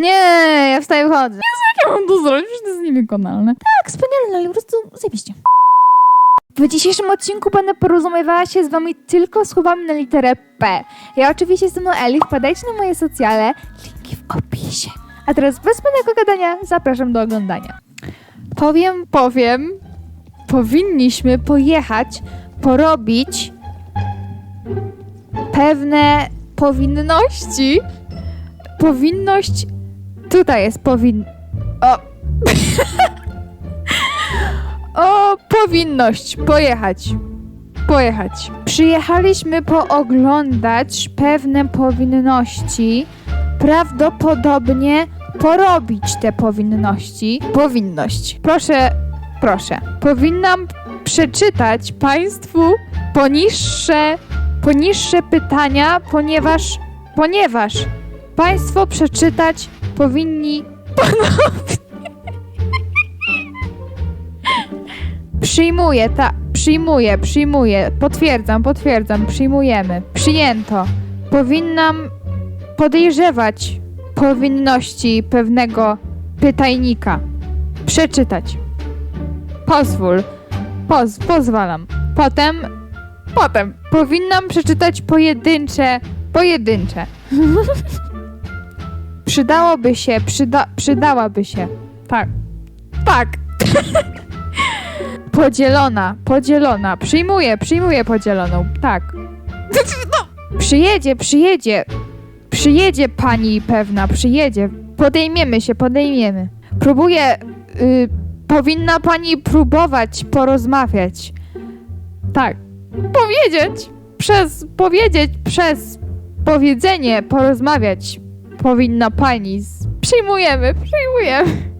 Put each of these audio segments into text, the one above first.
Nie, ja wstaję wychodzę. Jezu, jak ja mam to zrobić? Przecież to jest niewykonalne. Tak, wspaniale, ale po prostu zajebiście. W dzisiejszym odcinku będę porozumiewała się z wami tylko słowami na literę P. Ja oczywiście jestem Noeli, wpadajcie na moje socjale, linki w opisie. A teraz bez zbędnego gadania zapraszam do oglądania. Powiem, powiem, powinniśmy pojechać, porobić pewne powinności. Powinność. Tutaj jest powin. O. o, powinność. Pojechać. Pojechać. Przyjechaliśmy pooglądać pewne powinności. Prawdopodobnie porobić te powinności. Powinność. Proszę, proszę. Powinnam przeczytać Państwu poniższe, poniższe pytania, ponieważ, ponieważ Państwo przeczytać powinni. Przyjmuję, ta, przyjmuję, przyjmuję, potwierdzam, potwierdzam, przyjmujemy. Przyjęto. Powinnam podejrzewać powinności pewnego pytajnika. Przeczytać. Pozwól. Poz, pozwalam. Potem, potem powinnam przeczytać pojedyncze, pojedyncze. Przydałoby się, przyda, przydałaby się. Tak. Tak. podzielona, podzielona. Przyjmuję, przyjmuję podzieloną. Tak. No. Przyjedzie, przyjedzie. Przyjedzie pani pewna, przyjedzie. Podejmiemy się, podejmiemy. Próbuję. Y, powinna pani próbować porozmawiać. Tak. Powiedzieć. Przez. Powiedzieć przez powiedzenie, porozmawiać powinna pani. Z... Przyjmujemy, przyjmujemy.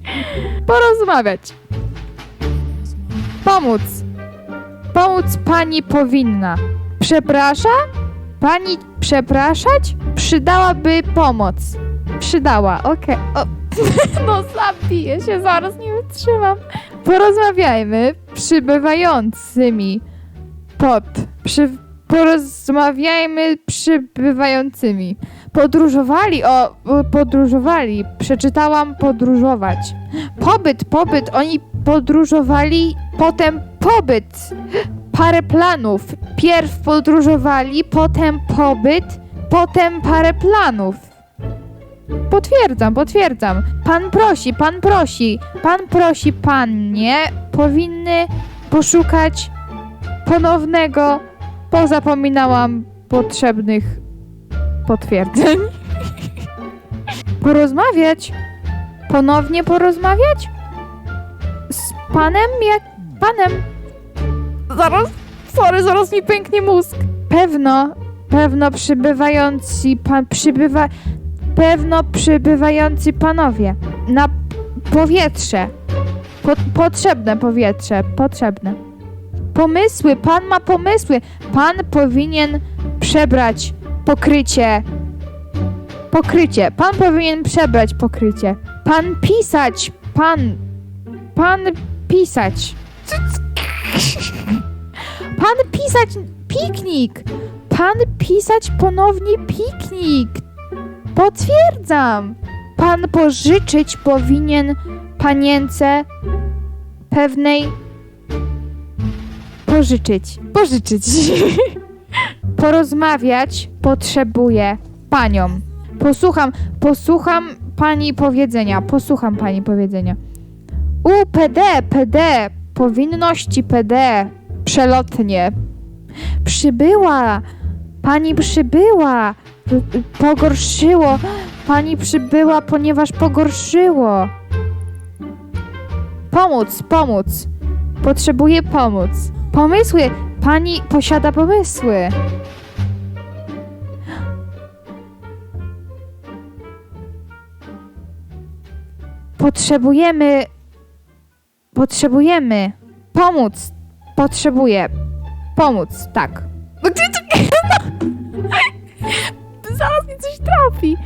Porozmawiać. Pomóc. Pomóc pani powinna. Przeprasza? Pani przepraszać? Przydałaby pomoc. Przydała, okej. O, No zabiję się, zaraz nie wytrzymam. Porozmawiajmy przybywającymi pod. Przy, porozmawiajmy przybywającymi. Podróżowali, o, podróżowali. Przeczytałam podróżować. Pobyt, pobyt, oni podróżowali, potem pobyt. Parę planów. Pierw podróżowali, potem pobyt, potem parę planów. Potwierdzam, potwierdzam. Pan prosi, pan prosi, pan prosi pannie, powinny poszukać ponownego. Pozapominałam potrzebnych potwierdzeń. Porozmawiać? Ponownie porozmawiać? Z panem jak panem? Zaraz, sorry, zaraz mi pęknie mózg. Pewno, pewno przybywający pan, przybywa, pewno przybywający panowie. Na powietrze. Po, potrzebne powietrze, potrzebne. Pomysły, pan ma pomysły. Pan powinien przebrać pokrycie. Pokrycie. Pan powinien przebrać pokrycie. Pan pisać. Pan. Pan pisać. Pan pisać piknik. Pan pisać ponownie piknik. Potwierdzam. Pan pożyczyć powinien panience pewnej pożyczyć. Pożyczyć. Porozmawiać potrzebuję panią. Posłucham, posłucham pani powiedzenia. Posłucham pani powiedzenia. U, PD, PD, powinności PD, przelotnie. Przybyła, pani przybyła, pogorszyło, pani przybyła, ponieważ pogorszyło. Pomóc, pomóc, potrzebuję pomóc. Pomysły, pani posiada pomysły. Potrzebujemy. Potrzebujemy. Pomóc. Potrzebuję. Pomóc, tak. No to- Zaraz mi coś trafi.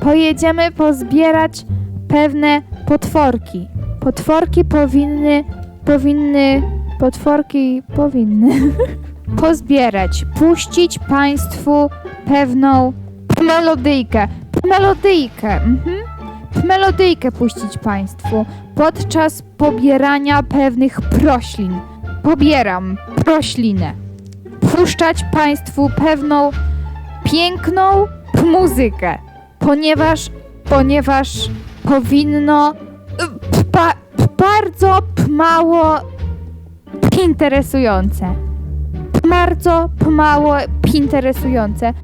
Pojedziemy pozbierać pewne potworki. Potworki powinny. Powinny. Potworki powinny. pozbierać. Puścić państwu pewną melodyjkę. melodyjkę. Mhm. Melodyjkę puścić Państwu podczas pobierania pewnych proślin. Pobieram proślinę. Puszczać Państwu pewną piękną muzykę, ponieważ, ponieważ powinno y, bardzo mało interesujące. Bardzo mało interesujące.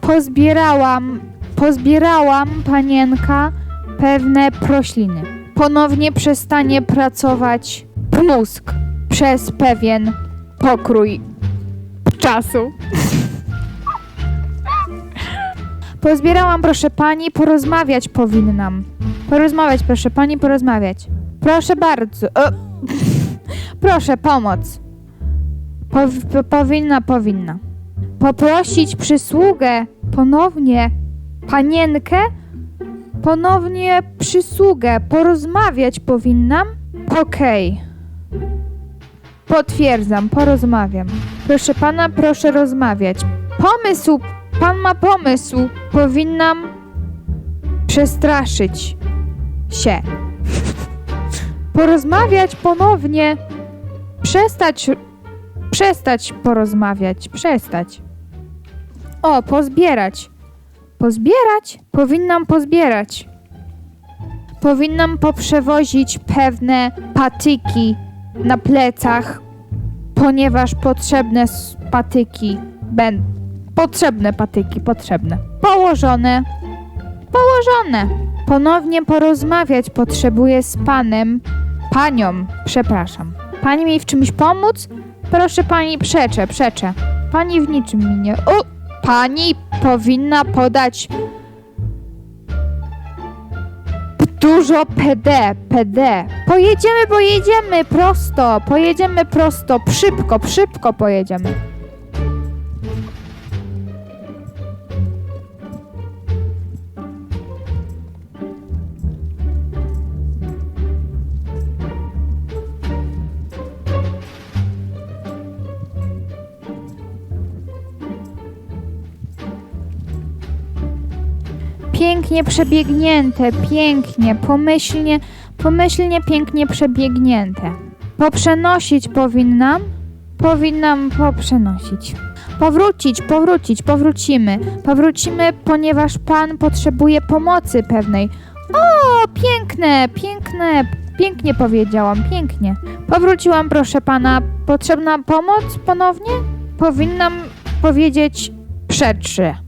Pozbierałam, pozbierałam, panienka, pewne prośliny. Ponownie przestanie pracować mózg przez pewien pokrój czasu. Pozbierałam, proszę pani, porozmawiać powinnam. Porozmawiać, proszę pani, porozmawiać. Proszę bardzo. O, proszę, pomoc. Po, powinna, powinna. Poprosić przysługę ponownie panienkę, ponownie przysługę. Porozmawiać powinnam? Okej. Potwierdzam, porozmawiam. Proszę pana, proszę rozmawiać. Pomysł, pan ma pomysł. Powinnam przestraszyć się. Porozmawiać ponownie. Przestać, przestać porozmawiać, przestać. O, pozbierać. Pozbierać? Powinnam pozbierać. Powinnam poprzewozić pewne patyki na plecach, ponieważ potrzebne patyki będą. Potrzebne patyki, potrzebne. Położone. Położone. Ponownie porozmawiać potrzebuję z panem. Panią, przepraszam. Pani mi w czymś pomóc? Proszę pani, przeczę, przeczę. Pani w niczym mi nie. O! Pani powinna podać dużo PD, PD. Pojedziemy, pojedziemy prosto, pojedziemy prosto, szybko, szybko pojedziemy. Pięknie przebiegnięte, pięknie, pomyślnie, pomyślnie pięknie przebiegnięte. Poprzenosić powinnam? Powinnam poprzenosić. Powrócić, powrócić, powrócimy. Powrócimy, ponieważ pan potrzebuje pomocy pewnej. O, piękne, piękne, pięknie powiedziałam, pięknie. Powróciłam, proszę pana. Potrzebna pomoc ponownie? Powinnam powiedzieć przeczę.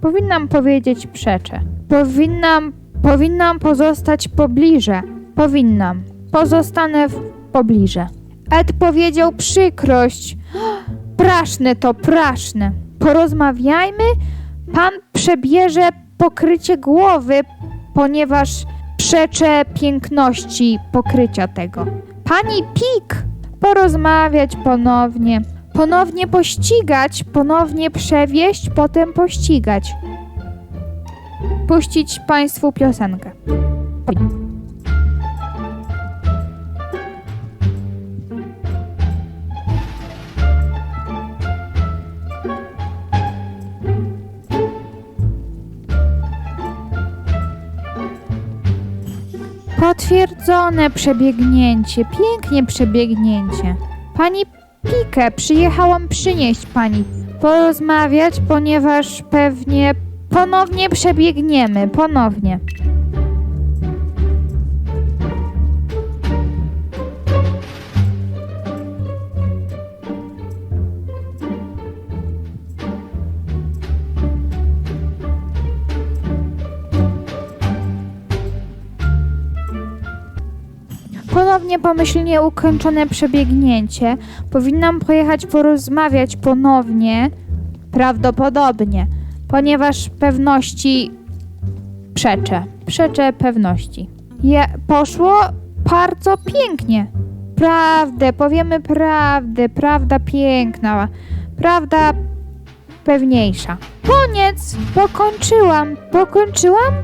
Powinnam powiedzieć przeczę. Powinnam, powinnam pozostać pobliże. Powinnam. Pozostanę w pobliże. Ed powiedział przykrość. Praszne to, praszne. Porozmawiajmy. Pan przebierze pokrycie głowy, ponieważ przeczę piękności pokrycia tego. Pani Pik, porozmawiać ponownie. Ponownie pościgać, ponownie przewieźć, potem pościgać. Puścić Państwu piosenkę. Potwierdzone przebiegnięcie, pięknie przebiegnięcie. Pani Pikę przyjechałam przynieść pani porozmawiać, ponieważ pewnie ponownie przebiegniemy, ponownie. Ponownie pomyślnie ukończone przebiegnięcie. Powinnam pojechać porozmawiać ponownie, prawdopodobnie, ponieważ pewności przeczę. Przeczę pewności. Je, poszło bardzo pięknie. Prawdę, powiemy prawdę, prawda piękna, prawda pewniejsza. Koniec, pokończyłam, pokończyłam?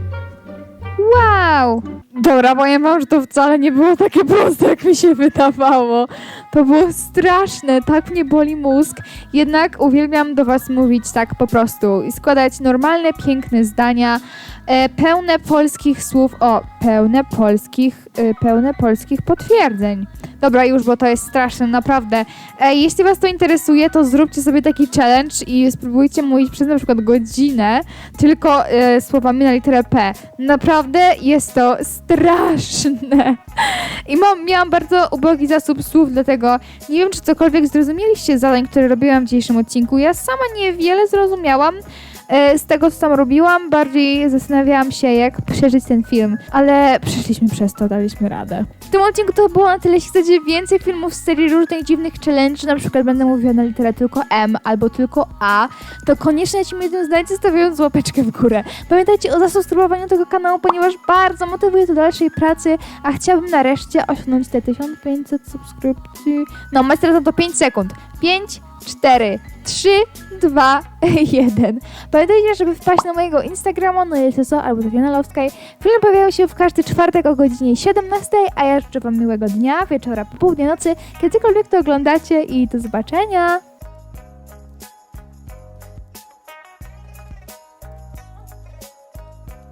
Wow! Dobra, powiem wam, że to wcale nie było takie proste, jak mi się wydawało. To było straszne, tak mnie boli mózg. Jednak uwielbiam do was mówić tak po prostu i składać normalne, piękne zdania, e, pełne polskich słów, o, pełne polskich, e, pełne polskich potwierdzeń. Dobra, już, bo to jest straszne, naprawdę. E, jeśli was to interesuje, to zróbcie sobie taki challenge i spróbujcie mówić przez na przykład godzinę tylko e, słowami na literę P. Naprawdę jest to straszne. I mam, miałam bardzo ubogi zasób słów, dlatego nie wiem, czy cokolwiek zrozumieliście z zadań, które robiłam w dzisiejszym odcinku. Ja sama niewiele zrozumiałam z tego, co tam robiłam. Bardziej zastanawiałam się, jak przeżyć ten film, ale przeszliśmy przez to, daliśmy radę. W tym odcinku to było na tyle. Jeśli chcecie więcej filmów z serii różnych dziwnych challenge, na przykład będę mówiła na literę tylko M albo tylko A, to koniecznie ci mnie tym znajdzie, stawiając łapeczkę w górę. Pamiętajcie o zasubskrybowaniu tego kanału, ponieważ bardzo motywuje do dalszej pracy, a chciałabym nareszcie osiągnąć te 1500 subskrypcji. No, macie teraz na to 5 sekund. 5, 4, 3, 2, 1. Pamiętajcie, żeby wpaść na mojego Instagrama, no jest co, albo Tatiana Lowskiej. Filmy pojawiają się w każdy czwartek o godzinie 17, a ja życzę wam miłego dnia, wieczora, popołudnia, nocy, kiedykolwiek to oglądacie i do zobaczenia.